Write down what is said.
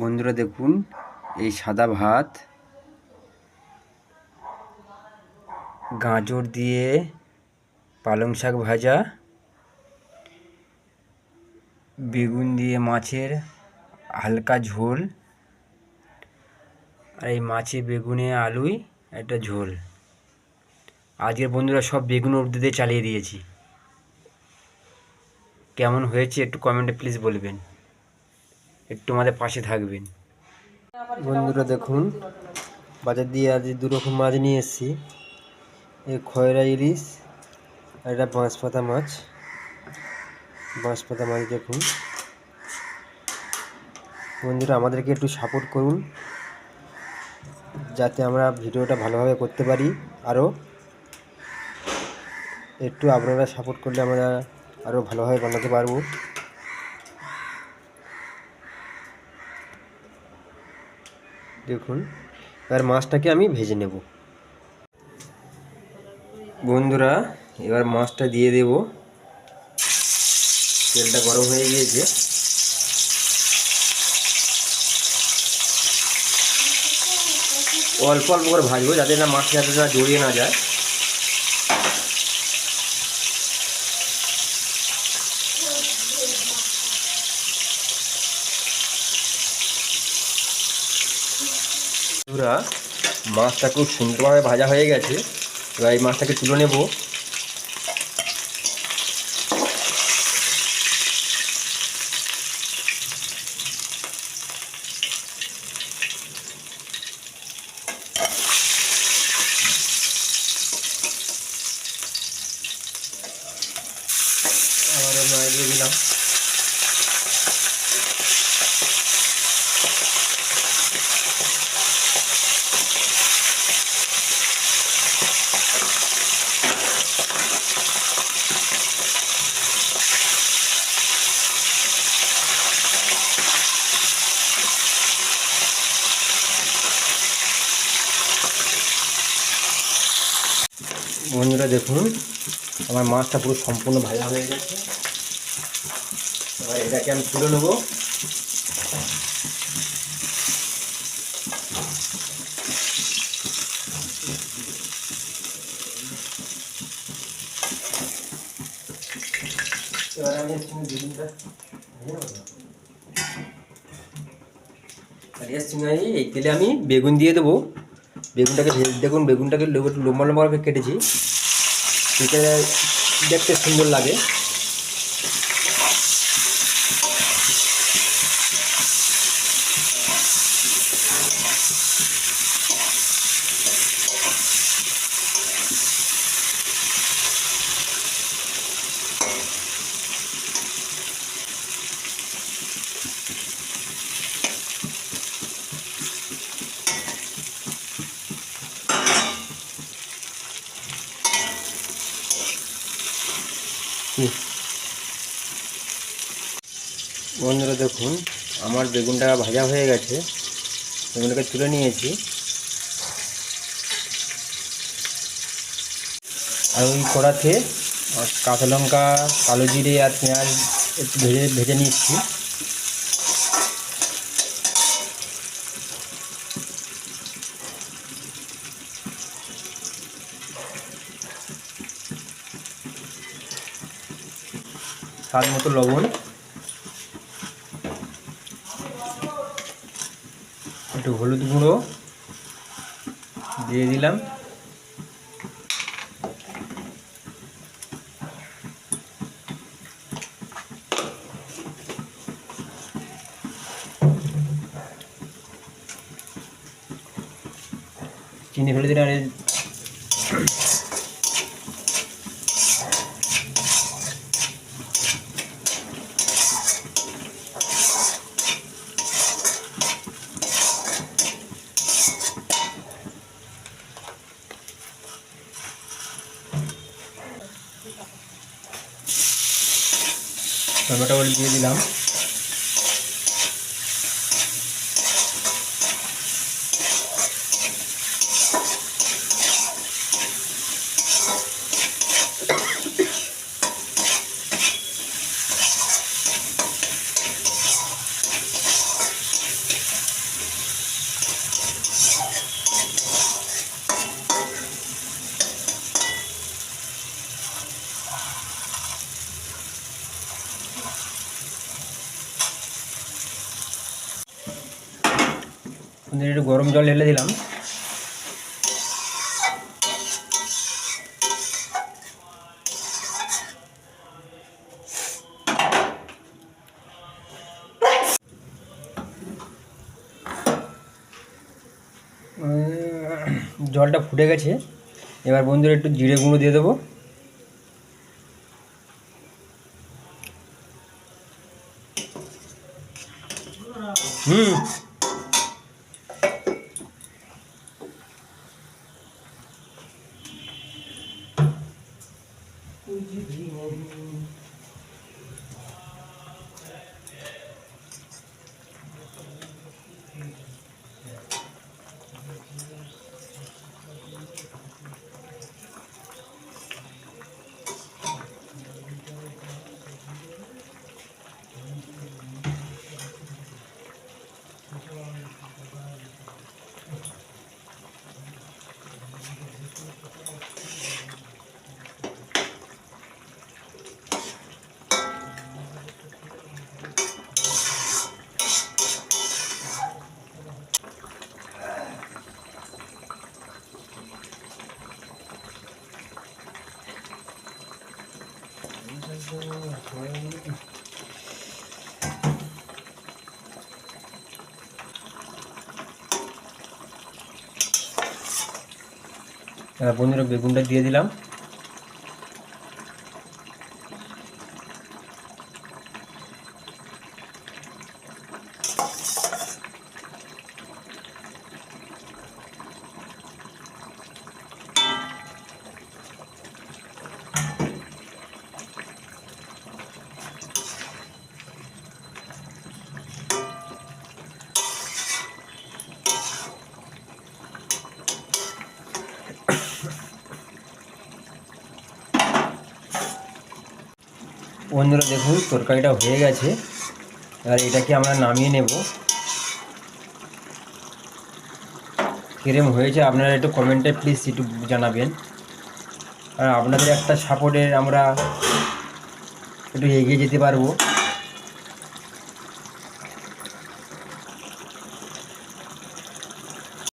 বন্ধুরা দেখুন, এই সাদা ভাত, গাজর দিয়ে পালং শাক ভাজা, বেগুন দিয়ে মাছের হালকা ঝোল, আর এই মাছে বেগুনে আলুই, একটা ঝোল। আজকের বন্ধুরা সব বেগুন দিয়ে চালিয়ে দিয়েছি। কেমন হয়েছে একটু কমেন্টে প্লিজ বলবেন। একটু আমাদের পাশে থাকবেন। বন্ধুরা দেখুন, বাজার দিয়ে আজ দু রকম মাছ নিয়ে এসেছি। এই খয়রা ইলিশ আর এটা বাঁশপাতা মাছ। বাঁশপাতা মাছ দেখুন। বন্ধুরা, আমাদেরকে একটু সাপোর্ট করুন, যাতে আমরা ভিডিওটা ভালোভাবে করতে পারি আরও। একটু আপনারা সাপোর্ট করলে আমরা আরও ভালোভাবে বানাতে পারব। দেখুন, এবার মাছটাকে আমি ভেজে নেব। বন্ধুরা, এবার মাছটা দিয়ে দেব। তেলটা গরম হয়ে গিয়েছে। অল্প অল্প করে ভাজবো যাতে না মাছটা যাতে জড়িয়ে না যায়। বন্ধুরা মাছটা খুব সুন্দরভাবে ভাজা হয়ে গেছে। এবার এই মাছটাকে তুলে নেব আবার মাছ দিয়ে দিলাম বন্ধুরা, দেখুন, আমার মাছটা পুরো সম্পূর্ণ ভাজা হয়ে গেছে। এবার এটাকে আমি তুলে নেব। এবার আমি? আর এই তেলে আমি বেগুন দিয়ে দেবো। বেগুনটাকে দেখুন বেগুনটাকে লম্বা লম্বা করে কেটেছি। সেটা দেখতে সুন্দর লাগে। কি? বন্ধুরা দেখুন, আমার বেগুনটা ভাজা হয়ে গেছে। বেগুনটাকে তুলে নিয়েছি। আর ওই কড়াতে কাঁচা লঙ্কা, কালো জিরে আর পেঁয়াজ একটু ভেজে ভেজে নিচ্ছি। স্বাদ মতো লবণ। একটু হলুদ গুঁড়ো দিয়ে দিলাম। চিনি ফেলে দিলাম টমেটো দিয়ে দিলাম। একটু গরম জল ঢেলে দিলাম। জলটা ফুটে গেছে। এবার বন্ধুরা একটু জিরে গুঁড়ো দিয়ে দেবো। হুম। এবার বন্ধুরা বেগুনটা দিয়ে দিলাম। বন্ধুরা দেখুন, তরকারিটা হয়ে গেছে। এবার এটাকে আমরা নামিয়ে নেব। কিরম হয়েছে আপনারা একটু কমেন্টে প্লিজ একটু জানাবেন। আর আপনাদের একটা সাপোর্টে আমরা একটু এগিয়ে যেতে পারব।